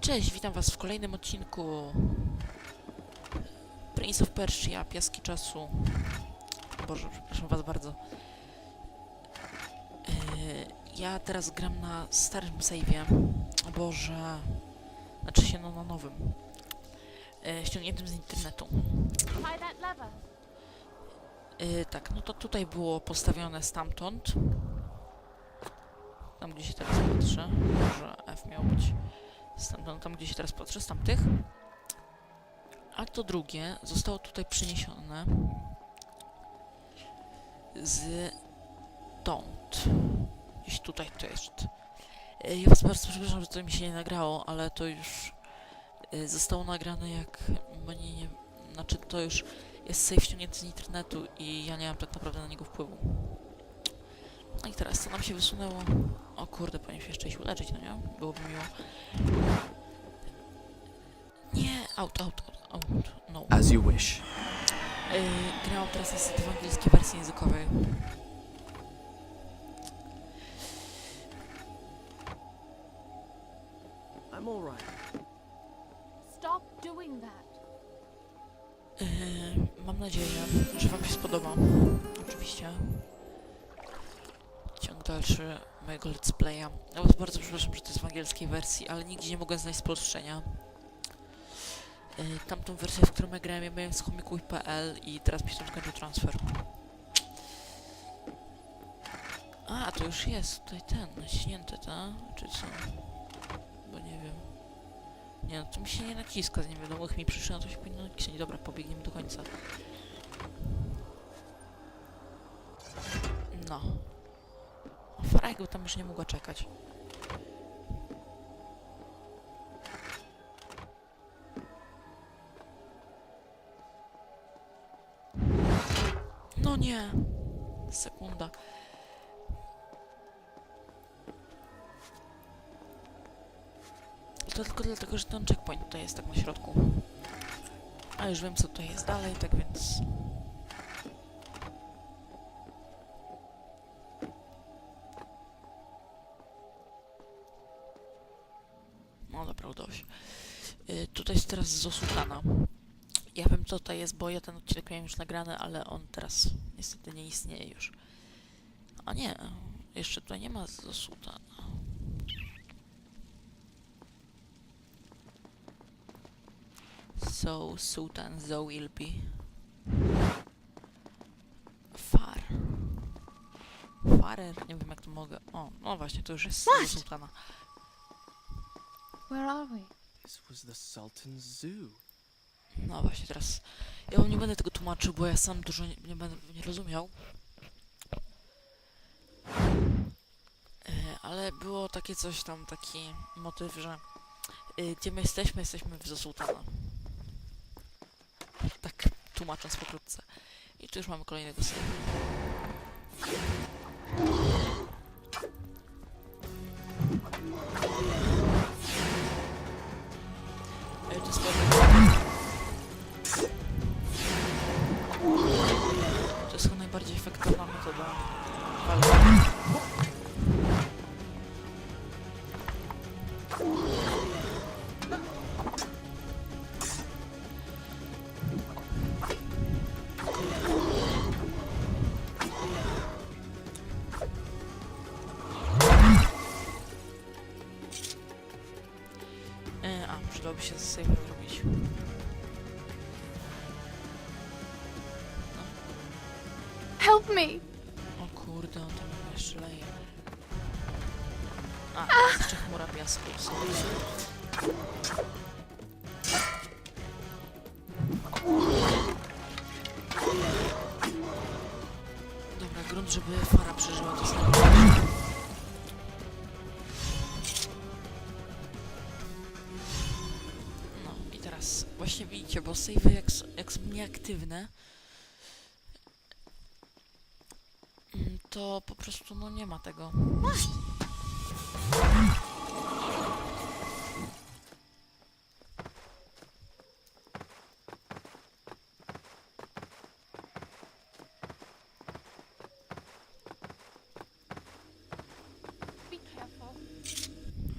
Cześć, witam was w kolejnym odcinku Prince of Persia, Piaski Czasu. Boże, przepraszam was bardzo. Yy, ja teraz gram na starym save'ie. O Boże. Znaczy się no na nowym. Yy, ściągniętym z internetu. Yy, tak, no to tutaj było postawione stamtąd. Tam gdzie się teraz patrzę. Może F miał być stamtąd, tam gdzie się teraz patrzę, z tamtych. A to drugie zostało tutaj przeniesione z stąd. Gdzieś tutaj to jest. Yy, Ja was bardzo przepraszam, że to mi się nie nagrało, ale to już yy, zostało nagrane jak mnie nie... Znaczy to już jest save ściągnięty z internetu i ja nie mam tak naprawdę na niego wpływu. No i teraz co nam się wysunęło? O kurde, powinien się jeszcze iść uleczyć, no nie? Byłoby miło. Nie, out, out, out, out, no. As you wish. Yy, grałem teraz niestety w angielskiej wersji językowej. I'm alright. Stop doing that. Yy, mam nadzieję, że Wam się spodoba. Oczywiście. Ciąg dalszy mojego let's playa. Ja Was bardzo przepraszam, że to jest w angielskiej wersji, ale nigdzie nie mogłem znaleźć spolszczenia. Yy, tamtą wersję, w którą ja grałem, ja miałem z homikuj.pl i teraz się skończył transfer. A, to już jest tutaj ten, naciśnięty, tak? Czy co? Bo nie wiem. Nie no, to mi się nie naciska z niewiadomych mi przyszło, no to się powinno nacisnąć. Dobra, pobiegniemy do końca. No. Jakby tam już nie mogła czekać. No nie. Sekunda. I to tylko dlatego, że ten checkpoint tutaj jest tak na środku. A już wiem, co tutaj jest dalej, tak więc... tutaj jest teraz Zosutana. Ja wiem, co tutaj jest, bo ja ten odcinek miałem już nagrany, ale on teraz niestety nie istnieje już. A nie, jeszcze tutaj nie ma Zosutana. So Sultan Zo will be Far. Farer, nie wiem jak to mogę. O, no właśnie, to już jest? Sultana. Where are we? This was the Sultan's zoo. No właśnie, teraz ja nie będę tego tłumaczył, bo ja sam dużo nie, nie będę nie rozumiał. E, ale było takie coś tam, taki motyw, że e, gdzie my jesteśmy, jesteśmy w Zosultana. Tak tłumacząc pokrótce. I tu już mamy kolejnego syna. E, a, przydałoby się save zrobić. Jeszcze chmura piasku. Dobra, grunt, żeby fara przeżyła to samo. No i teraz właśnie widzicie, bo savey jak, jak są nieaktywne, Mm, to po prostu no nie ma tego.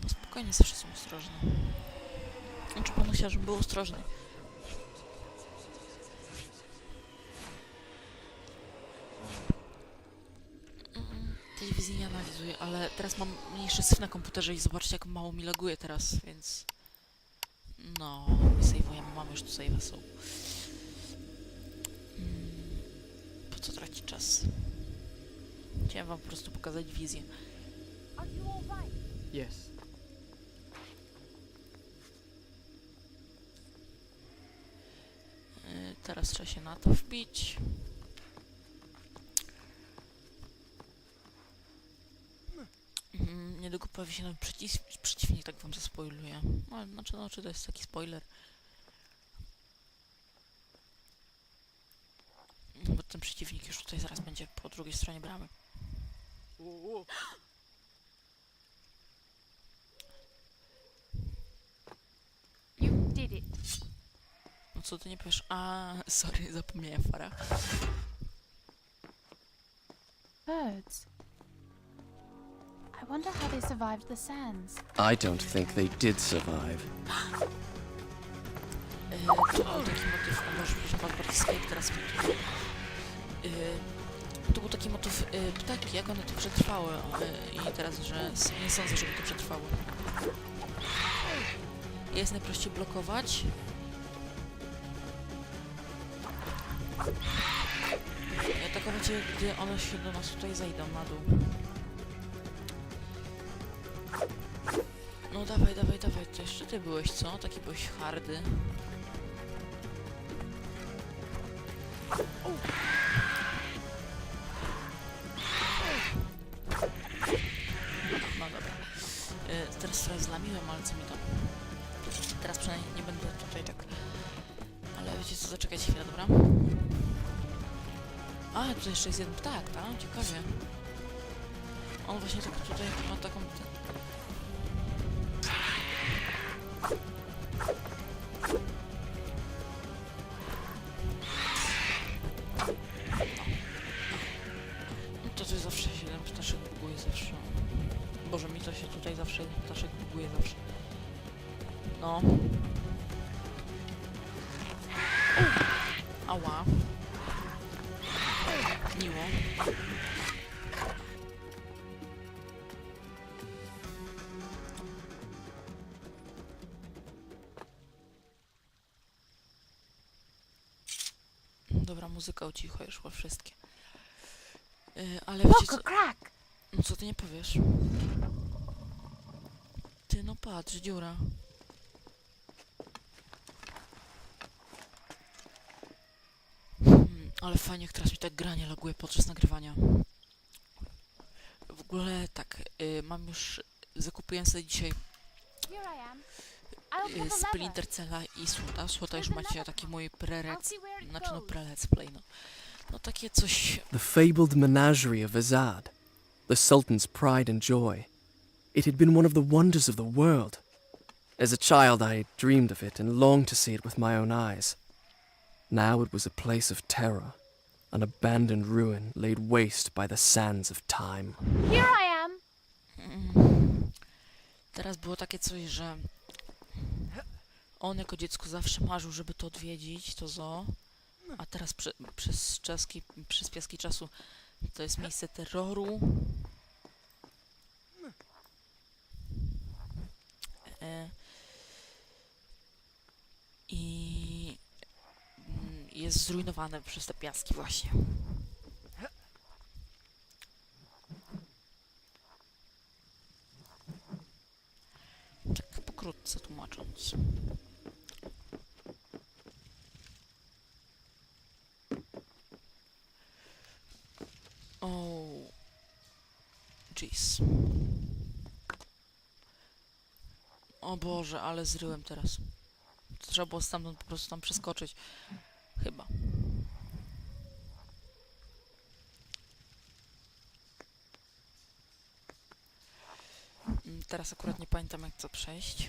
Spokojnie, zawsze są ostrożne. ona chciała, żebym był ostrożny. Ale teraz mam mniejszy syf na komputerze i zobaczcie jak mało mi laguje teraz, więc... No, sejwujemy, mamy już tu sejwa są. Mm, Po co tracić czas? Chciałem wam po prostu pokazać wizję. Yes. Yy, Teraz trzeba się na to wbić. Mm, Niedługo pojawi się nowy przeciw przeciwnik, tak wam zaspoiluję. No, znaczy, no, czy to jest taki spoiler? No, Bo ten przeciwnik już tutaj zaraz będzie po drugiej stronie bramy. You did it. No co ty nie powiesz? A, sorry, zapomniałem Fara. Birds. I wonder how they survived the sands. I don't think they did survive. Yy, to był taki motyw, a może być Barbara Escape teraz tu. Yy, to był taki motyw yy, ptaki, jak one tu przetrwały yy, i teraz, że s- nie sądzę, żeby to przetrwało. Jest najprościej blokować. I atakować je, gdy one się do nas tutaj zejdą na dół. Dawaj, dawaj, to jeszcze ty byłeś, co? Taki byłeś hardy. No dobra. Y, teraz trochę zlamiłem, ale co mi tam. Teraz przynajmniej nie będę tutaj tak... Ale wiecie co, zaczekać chwilę, dobra? A, tutaj jeszcze jest jeden ptak, tak? Ciekawie. On właśnie tak tutaj ma taką... to tu zawsze się ten ptaszek buguje zawsze. Boże, mi to się tutaj zawsze, ptaszek buguje zawsze. No. Ała. Miło. Muzyka ucichła już wszystkie. Yy, ale wiecie co? No co ty nie powiesz? Ty no patrz, dziura. Hmm, ale fajnie, jak teraz mi tak granie laguje podczas nagrywania. W ogóle tak, y, mam już, zakupiłem sobie dzisiaj Here I am. I'll y. Splinter Cella i Słota. Słota już macie taki mój I'll pre-rec, see where it znaczy no pre-let's play, no. No takie coś, The fabled menagerie of Azad, the Sultan's pride and joy. It had been one of the wonders of the world. As a child, I dreamed of it and longed to see it with my own eyes. Now it was a place of terror, an abandoned ruin laid waste by the sands of time. Here I am. Mm. Teraz było takie coś, że on jako dziecko zawsze marzył, żeby to odwiedzić, to zoo, a teraz prze, przez, czaski, przez piaski czasu to jest miejsce terroru. E, I mm, jest zrujnowane przez te piaski właśnie. Tak pokrótce tłumacząc. O, jeez. O Boże, ale zryłem teraz. Trzeba było stamtąd po prostu tam przeskoczyć. Chyba. Mm, Teraz akurat nie pamiętam jak to przejść.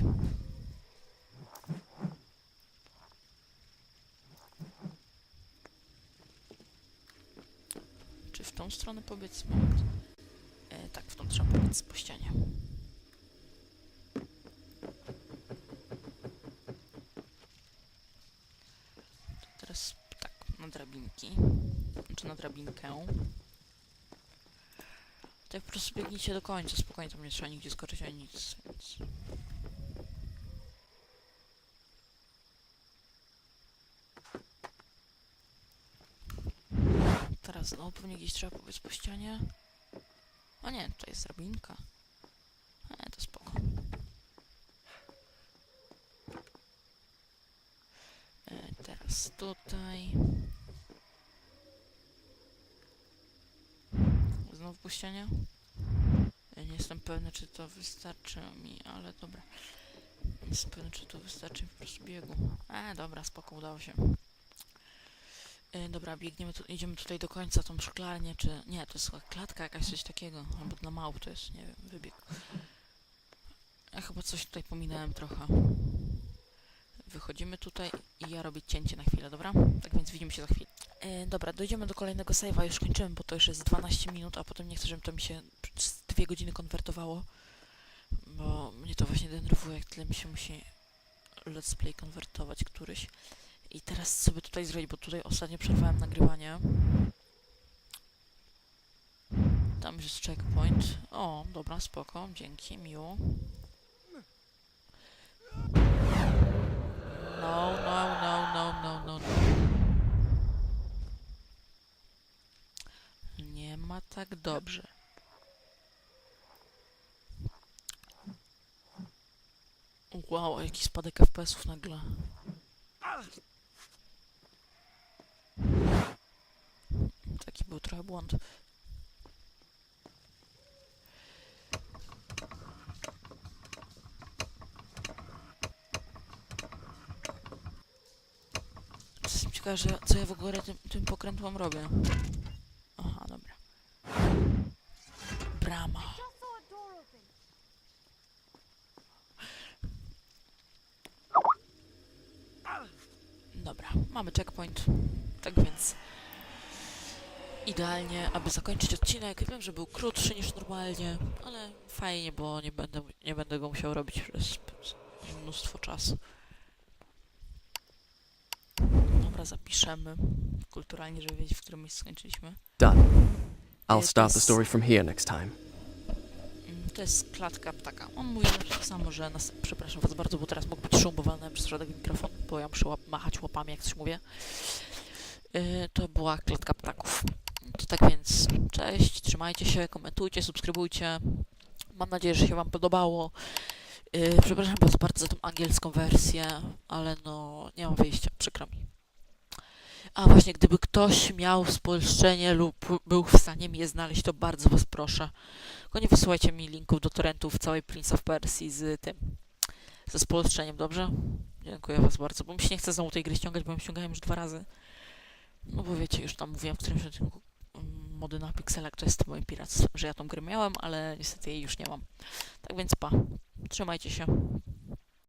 Czy w tą stronę pobiec? E, tak, w tą trzeba pobiec po ścianie. na drabinki. Czy na drabinkę. Tak po prostu biegnijcie do końca, spokojnie, tam nie trzeba nigdzie skoczyć ani nic, więc... Teraz znowu pewnie gdzieś trzeba pobiec po ścianie. O nie, to jest drabinka. E, to spoko. E, teraz tutaj. Ścianie. Ja nie jestem pewny, czy to wystarczy mi, ale dobra. Nie jestem pewny, czy to wystarczy mi po prostu biegu. E, dobra, spoko, udało się. E, dobra, biegniemy tu, idziemy tutaj do końca, tą szklarnię, czy... Nie, to jest chyba klatka jakaś, coś takiego. Albo dla małp to jest, nie wiem, wybieg. Ja chyba coś tutaj pominąłem trochę. Wychodzimy tutaj i ja robię cięcie na chwilę, dobra? Tak więc widzimy się za chwilę. E, dobra, dojdziemy do kolejnego save'a, już kończymy, bo to już jest 12 minut, a potem nie chcę, żeby to mi się przez dwie godziny konwertowało. Bo mnie to właśnie denerwuje, jak tyle mi się musi let's play konwertować któryś. I teraz by tutaj zrobić, bo tutaj ostatnio przerwałem nagrywanie. Tam już jest checkpoint. O, dobra, spoko, dzięki, miło. No, no, no, no, no, no, no. Nie ma tak dobrze. Wow, jaki spadek FPS-ów nagle. Taki był trochę błąd. Jestem ciekawa, co ja w ogóle tym, tym pokrętłom robię. Dobra, mamy checkpoint. Tak więc idealnie, aby zakończyć odcinek. Wiem, że był krótszy niż normalnie, ale fajnie, bo nie będę, nie będę go musiał robić przez mnóstwo czasu. Dobra, zapiszemy kulturalnie, żeby wiedzieć, w którym miejscu skończyliśmy. Done. I'll start the story from here next time. To jest klatka ptaka. On mówi to samo, że nas... Przepraszam was bardzo, bo teraz mógł być szum, bo przez środek mikrofon, bo ja muszę łap machać łapami, jak coś mówię. Yy, to była klatka ptaków. To tak więc, cześć, trzymajcie się, komentujcie, subskrybujcie. Mam nadzieję, że się wam podobało. Yy, przepraszam was bardzo za tą angielską wersję, ale no, nie mam wyjścia, przykro mi. A właśnie, gdyby ktoś miał spolszczenie lub był w stanie mnie znaleźć, to bardzo was proszę. Tylko nie wysyłajcie mi linków do torrentów całej Prince of Persia z tym, ze spolszczeniem, dobrze? Dziękuję was bardzo, bo mi się nie chce znowu tej gry ściągać, bo ją ściągałem już dwa razy. No bo wiecie, już tam mówiłem w którymś odcinku mm, mody na pikselach, to jest moim piractwem, że ja tą grę miałem, ale niestety jej już nie mam. Tak więc pa, trzymajcie się.